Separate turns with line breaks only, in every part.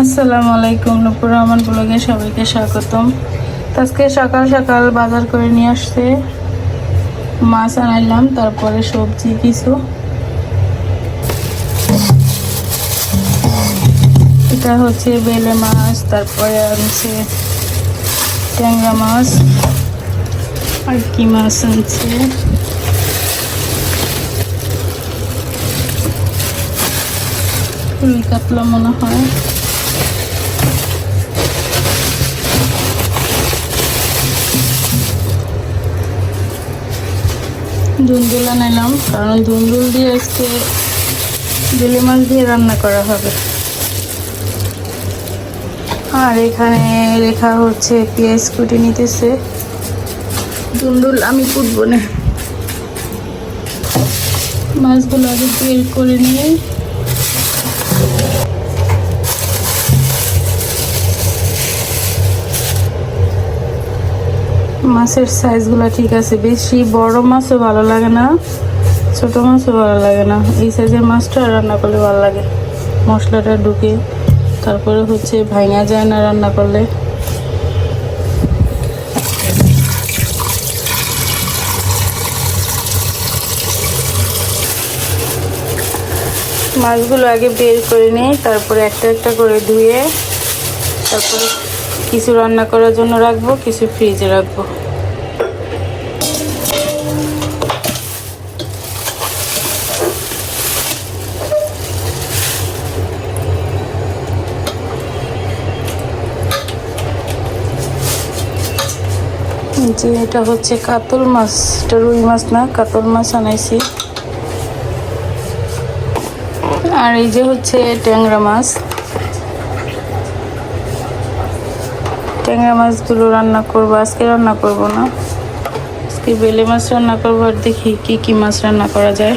আসসালামু আলাইকুম, নুপুর রহমান ব্লগে সবাইকে স্বাগতম। আজকে সকাল সকাল বাজার করে নিয়ে আসছে, মাছ আনাইলাম, তারপরে সবজি কিছু। এটা হচ্ছে বেলে মাছ, তারপরে আনছে ট্যাংরা মাছ, আর কি মাছ আনছে? কাতলা মনে হয়। ধুন্দুল নিলাম, কারণ ধুন্দুল দিয়ে আজকে বেলে মাছ দিয়ে রান্না করা হবে। আর এখানে রেখা হচ্ছে, পেঁয়াজ কুটি নিতেছে। ধুন্দুল আমি কুটবো না। মাছগুলো আগে বের করে নিয়ে মাছের সাইজগুলো ঠিক আছে। বেশি বড় মাছও ভালো লাগে না, ছোট মাছও ভালো লাগে না। এই সাইজের মাছটা রান্না করলে ভালো লাগে। মশলাটা ঢুকে, তারপরে হচ্ছে ভাঙা যায় না রান্না করলে। মাছগুলো আগে বের করে নিই তারপরে একটা একটা করে ধুয়ে তারপরে কিছু রান্না করার জন্য রাখব, কিছু ফ্রিজে রাখব। যে এটা হচ্ছে কাতল মাছ। এটা রুই মাছ না, কাতল মাছ আনাইছি। আর এই যে হচ্ছে ট্যাংরা মাছ। ট্যাংরা মাছগুলো রান্না করব, আজকে রান্না করব না। আজকে বেলে মাছ রান্না করব আর দেখি কি কি মাছ রান্না করা যায়।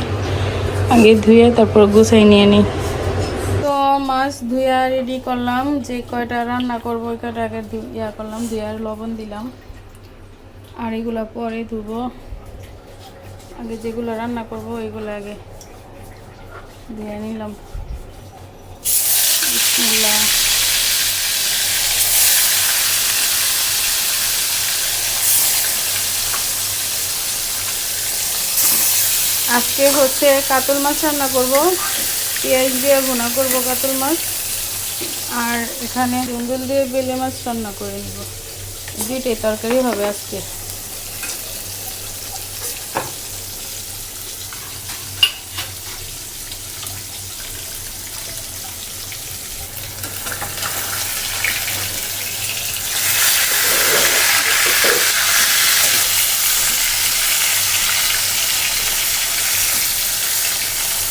আগে ধুয়ে তারপর গুছাই নিয়ে নিই। তো মাছ ধুয়া রেডি করলাম, যে কয়টা রান্না করব ওই কয়টা আগে ইয়া করলাম ধুয়ার লবণ দিলাম। আর এগুলো পরে ধুবো। আগে যেগুলো রান্না করব ওইগুলো আগে ধুয়ে নিলাম। বিসমিল্লাহ। আজকে হচ্ছে কাতল মাছ রান্না করব, পেঁয়াজ দিয়ে ভুনা করব কাতল মাছ, আর এখানে দুন্দুল দিয়ে বেলে মাছ রান্না করে নেব। দুইটাই তরকারি হবে আজকে।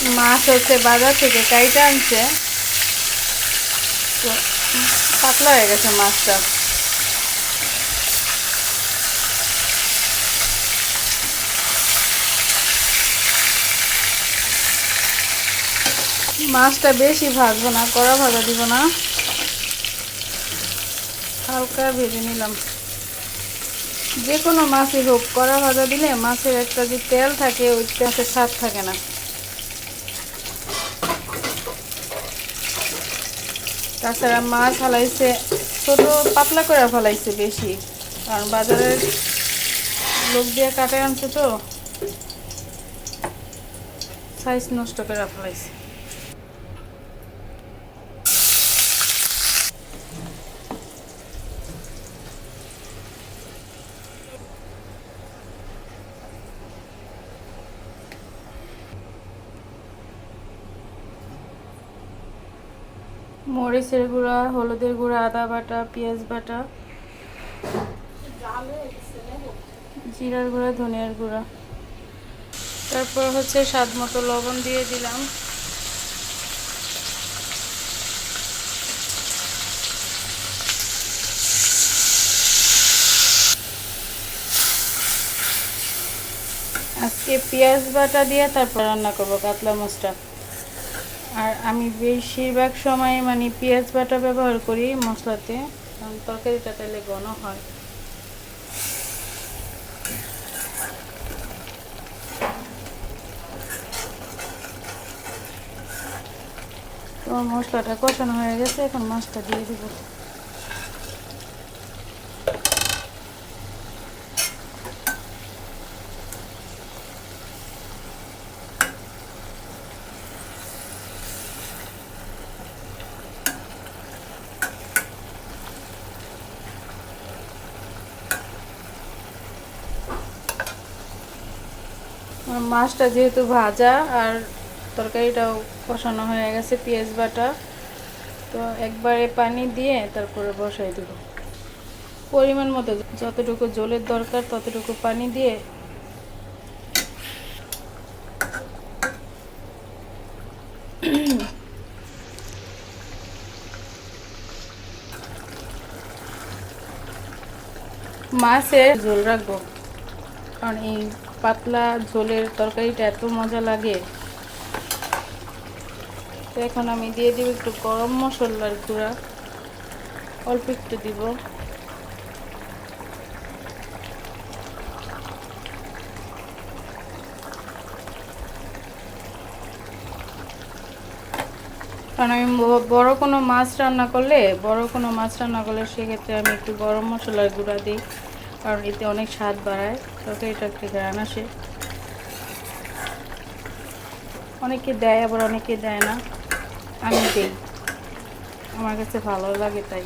মাছ হচ্ছে বাজার থেকে কাইটা আনছে। তো, পাতলা হয়ে গেছে মাছটা। মাছটা বেশি ভাজবো না, কড়া ভাজা দিব না। হালকা ভেজে নিলাম। যে কোনো মাছই হোক, কড়া ভাজা দিলে মাছের একটা যে তেল থাকে ওই মাছের স্বাদ থাকে না। তাছাড়া মাছ ফালাইছে, ছোট পাতলা করে ফলাইছে বেশি, কারণ বাজারের লোক দিয়ে কাটে আনছে তো। সাইজ নষ্ট করে ফলাইছে। মরিচের গুঁড়া, হলুদের গুঁড়া, আদা বাটা, পেঁয়াজ বাটা, জিরার গুঁড়া, ধনিয়ার গুঁড়া। তারপর হচ্ছে স্বাদ মতো লবণ দিয়ে দিলাম। আজকে পেঁয়াজ বাটা দিয়ে তারপর রান্না করব, কাতলা মাছটা। আর আমি বেশিরভাগ সময় মানে পেঁয়াজ বাটা ব্যবহার করি মশলাতে, কারণ তরকারিটা তাহলে ঘন হয়। তো মশলাটা কষানো হয়ে গেছে, এখন মাছটা দিয়ে দিব। মাছটা যেহেতু ভাজা আর তরকারিটাও কষানো হয়ে গেছে, পেঁয়াজ বাটা, তো একবারে পানি দিয়ে তারপরে বসাই দেব। পরিমাণ মতো, যতটুকু জলের দরকার ততটুকু পানি দিয়ে মাছের ঝোল রাখব। কারণ এই পাতলা ঝোলের তরকারিটা এত মজা লাগে। তো এখন আমি দিয়ে দিব একটু গরম মশলার গুঁড়া। অল্প একটু দিব। কারণ আমি বড় কোনো মাছ রান্না করলে, বড় কোনো মাছ রান্না করলে সেক্ষেত্রে আমি একটু গরম মশলার গুঁড়া দিই। কারণ এতে অনেক স্বাদ বাড়ায়। তরকারিটা একটু গ্রান আসে। অনেকে দেয়, আবার অনেকে দেয় না। আমি দিই। আমার কাছে ভালো লাগে তাই।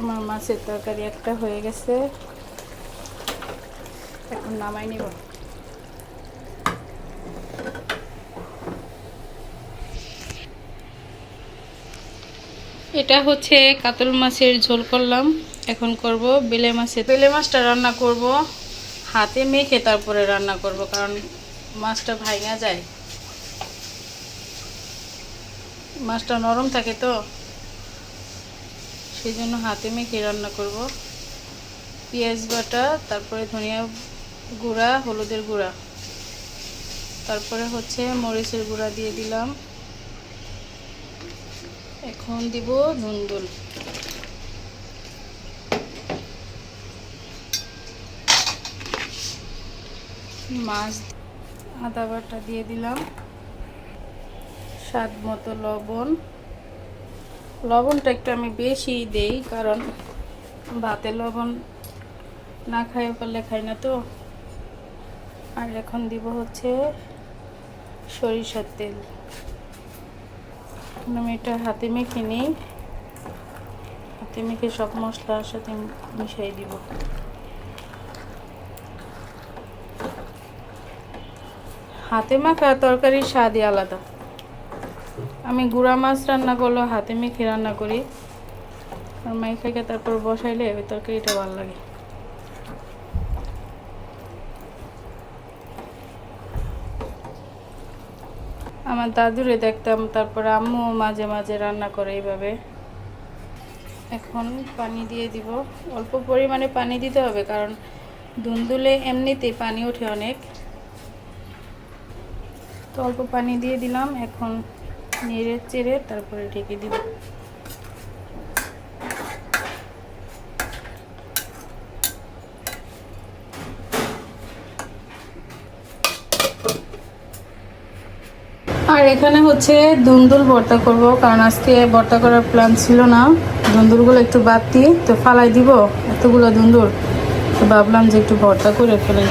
আমার মাছের তরকারি একটা হয়ে গেছে। এখন নামাই নিব। এটা হচ্ছে কাতল মাছের ঝোল করলাম। এখন করব বেলে মাছের বেলে মাছটা রান্না করব, হাতে মেখে তারপরে রান্না করব, কারণ মাছটা ভাঙা যায়। মাছটা নরম থাকে তো সেই জন্য হাতে মেখে রান্না করব। পেঁয়াজ বাটা, তারপরে ধনিয়া গুঁড়া, হলুদের গুঁড়া। তারপরে হচ্ছে মরিচের গুঁড়া দিয়ে দিলাম। এখন দিব ধুন্দুল মাছ আদা বাটা দিয়ে দিলাম। স্বাদ মতো লবণ। লবণটা একটু আমি বেশি দেই, কারণ ভাতে লবণ না খাইয়ে পারলে খাই না তো। আর এখন দিব হচ্ছে সরিষার তেল। এখন আমি এটা হাতে মেখে নিই। হাতে মেখে সব মশলার সাথে মিশাই দিব। হাতে মাখা তরকারির স্বাদই আলাদা। আমি গুঁড়া মাছ রান্না করলেও হাতে মেখে রান্না করি। আর মাইখাকে তারপর বসাইলে তরকারিটা ভালো লাগে। আমার দাদুরে দেখতাম, তারপরে আম্মু মাঝে মাঝে রান্না করে এইভাবে। এখন পানি দিয়ে দিব। অল্প পরিমাণে পানি দিতে হবে, কারণ দুন্দুলে এমনিতেই পানি ওঠে অনেক। তো অল্প পানি দিয়ে দিলাম, এখন নেড়ে চেড়ে তারপরে ঢেকে দিব। আর এখানে হচ্ছে দুন্দুল ভর্তা করব, কারণ আজকে ভর্তা করার প্ল্যান ছিল না। দুন্দুলগুলো একটু বাদ দিয়ে তো ফালাই দিব এতগুলো দুন্দুল। তো ভাবলাম যে একটু ভর্তা করে ফেলি।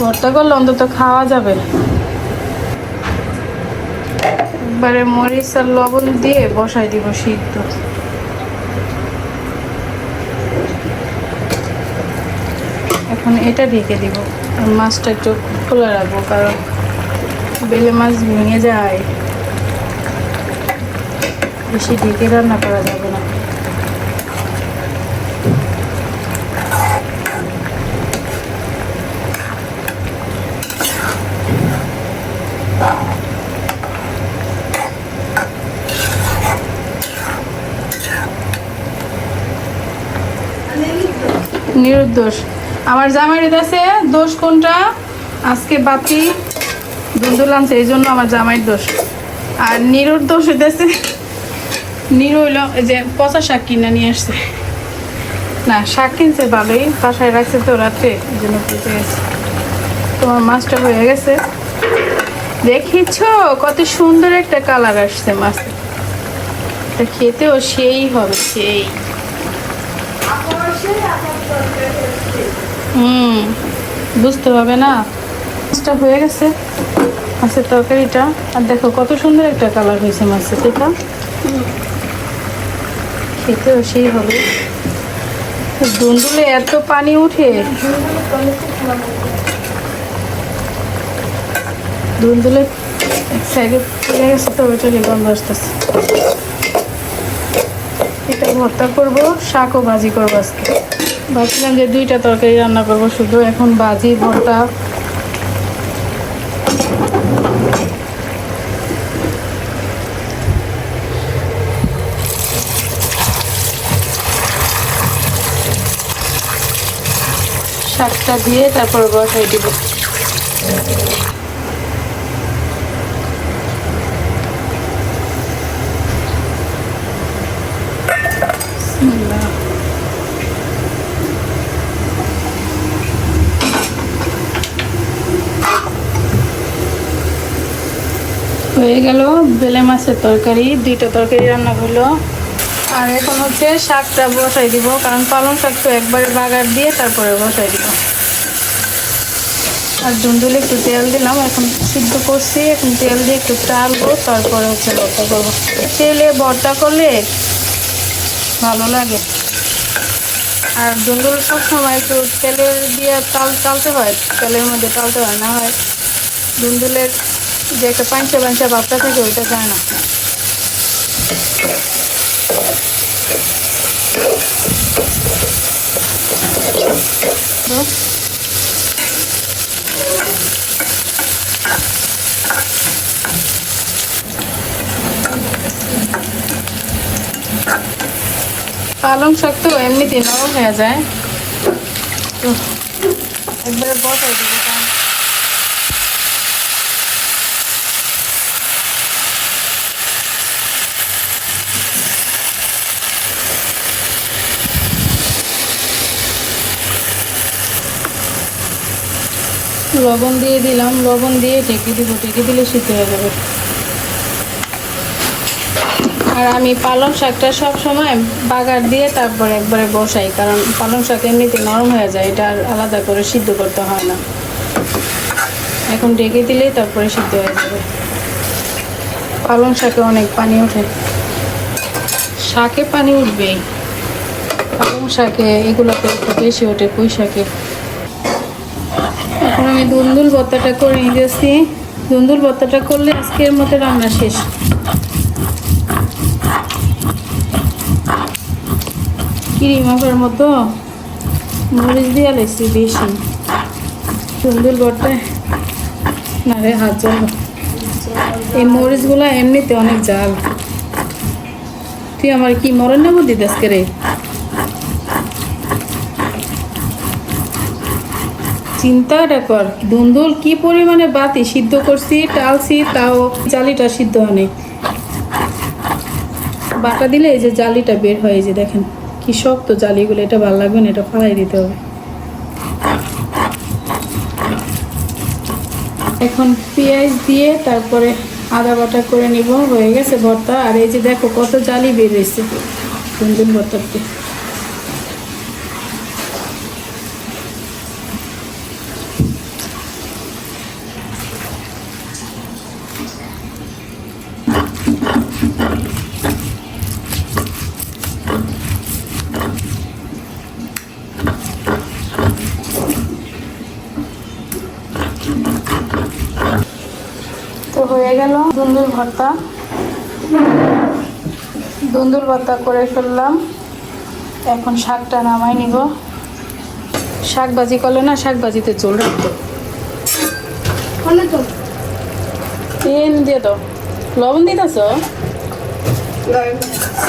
ভর্তা করলে অন্তত খাওয়া যাবে। একবারে মরিচ আর লবণ দিয়ে বসাই দিব সিদ্ধ। এখন এটা ঢেকে দিব মাছটা একটু খোলা রাখব, কারণ বেলে মাছ ভেঙে যায়। বেশি ঢেকে রান্না করা যাবে না। নিরুদ্দোষ। আমার জামাইয়ের কাছে দোষ কোনটা? আজকে বাতি দুন্দুল আনছে এই জন্য আমার জামাইয়ের দোষ। আর নিরুর দোষ হইতেছে, নিরু হইল যে পচা শাক কিনে নিয়ে আসছে। না, শাক কিনছে ভালোই, বাসায় রাখছে তো রাত্রে, এই জন্য পচে গেছে। তোমার মাছটা হয়ে গেছে। দেখিছ, কত সুন্দর একটা কালার আসছে মাছ। এটা খেতেও সেই হবে, সেই। হুম, বুঝতে হবে না। মাছটা হয়ে গেছে। মাছের তরকারিটা। আর দেখো কত সুন্দর একটা কালার হয়েছে মাছের এটা খেতেও সেই হবে। দুন্দুলে এত পানি উঠে। দুন্দুলে এক সাইডে পড়ে গেছে তো ওইটা গন্ধ আসতেছে এটা ভর্তা করব, শাকও ভাজি করব আজকে। ভাবছিলাম যে দুইটা তরকারি রান্না করব, শুধু এখন ভাজি, ভর্তা। শাকটা দিয়ে তারপর বসাই দিব। হয়ে গেল বেলে মাছের তরকারি, দুইটা তরকারি রান্না হলো। আর এখন হচ্ছে শাকটা বসাই দিব, কারণ পালং শাক তো একবারে বাগার দিয়ে তারপরে বসাই দিব। আর দুন্দুলে একটু তেল দিলাম। এখন সিদ্ধ করছি। এখন তেল দিয়ে একটু চালবো তারপরে হচ্ছে ভর্তা করব তেলে ভর্তা করলে ভালো লাগে। আর দুন্দুল সবসময় একটু তেলের দিয়ে তাল টালতে হয়। তেলের মধ্যে টালতে হয় না, হয় দুন্দুলের যে একটা পাঞ্চা পাঞ্চা ভাবটা থাকে, ওইটা যায় না। তো পালং শাক তো এমনিতে নরম হয়ে যায়। একবারে বসাই লবণ দিয়ে দিলাম, লবণ দিয়ে ঢেকে দিব, ঢেকে দিলে সিদ্ধ হয়ে যাবে। আর আমি পালং শাকটা সব সময় বাগার দিয়ে তারপর একবারে বসাই, কারণ পালং শাক এমনিতে নরম হয়ে যায়, এটা আর আলাদা করে সিদ্ধ করতে হয় না। এখন ডেকে দিলেই তারপরে সিদ্ধ হয়ে যাবে। পালং শাকে অনেক পানি ওঠে। শাকে পানি উঠবেই। পালং শাকে, এগুলোতে একটু বেশি ওঠে পুঁই শাকে। এখন আমি দুন্দুল ভর্তাটা করে নিতেছি দুন্দুল ভর্তাটা করলে আজকের মতো রান্না শেষ। কিরি মাখার মতো মরিচ দিয়ে লাইছি বেশি। দুন্দুল ভর্তায় না রে, হাত জল এই মরিচগুলো এমনিতে অনেক জাল। তুই আমার কি মরণ নেব দিদাস রে? চিন্তাটা কর। দুন্দুল কি পরিমাণে বাতি সিদ্ধ করছি, টালছি, তাও জালিটা সিদ্ধ হয়নি। বাটা দিলে এই যে জালিটা বের হয় যে দেখেন। কি শক্ত জালিগুলো এটা ভালো লাগবে না, এটা ফালাই দিতে হবে। এখন পেঁয়াজ দিয়ে তারপরে আদা বাটা করে নিব, হয়ে গেছে ভর্তা। আর এই যে দেখো কত জালি বেরিয়েছে হয়েছে দুন্দুল হয়ে গেল। দুন্দুল ভর্তা। দুন্দুল ভর্তা করে ফেললাম। এখন শাকটা নামাই নিব। শাক ভাজি করলে না শাক ভাজিতে চুল রাখতো।
তো
তেল দিয়ে দাও। লবণ দিতেছ?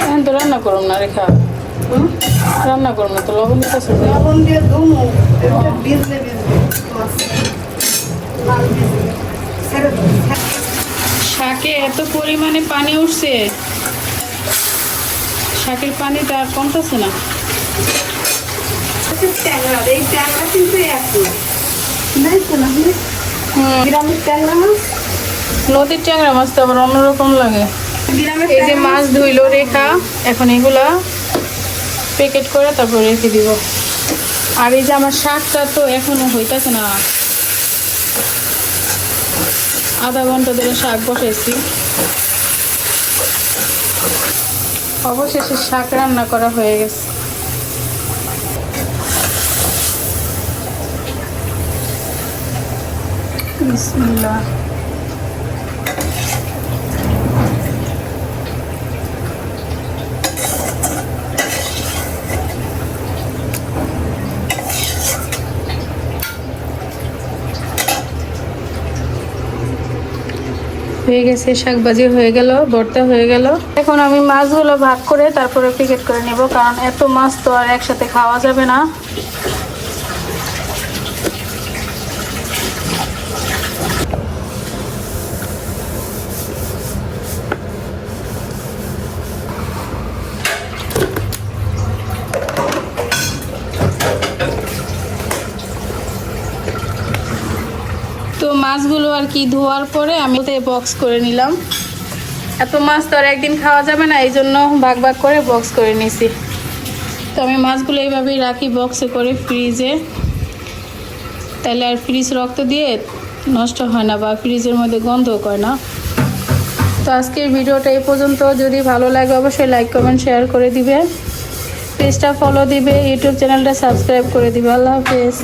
এখন তো রান্না করুন না রেখা? রান্না করুন না তো, লবণ দিতেছ?
লবণ দিয়ে এটা ভিজলে ভিজবে মাছ। লাল ভিজবে ছেড়ে দাও
শাকে এত পরিমাণে পানি উঠছে? শাকের পানিটা আর কমতেছে না। নদীর ট্যাংরা মাছ তো আবার অন্যরকম লাগে। এই যে মাছ ধুইলো রেখা এখন এগুলা প্যাকেট করে তারপর রেখে দিব। আর এই যে আমার শাকটা তো এখনও হইতাছে না। আধা ঘণ্টা ধরে শাক বসেছি। অবশেষে শাক রান্না করা হয়ে গেছে। বিসমিল্লাহ। হয়ে গেছে শাক ভাজি হয়ে গেল, ভর্তা হয়ে গেল। এখন আমি মাছগুলো ভাগ করে তারপরে প্যাকেট করে নেব, কারণ এত মাছ তো আর একসাথে খাওয়া যাবে না। মাছগুলো আর কি ধোয়ার পরে আমি বক্স করে নিলাম। এত মাছ তো আর একদিন খাওয়া যাবে না, এই জন্য ভাগ ভাগ করে বক্স করে নিছি। তো আমি মাছগুলো এইভাবেই রাখি বক্সে করে ফ্রিজে তাহলে আর ফ্রিজ রক্ত দিয়ে নষ্ট হয় না বা ফ্রিজের মধ্যে গন্ধও করে না। তো আজকের ভিডিওটা এই পর্যন্ত। যদি ভালো লাগে অবশ্যই লাইক কমেন্ট শেয়ার করে দিবে। পেজটা ফলো দিবে ইউটিউব চ্যানেলটা সাবস্ক্রাইব করে দিবে। আল্লাহ হাফেজ।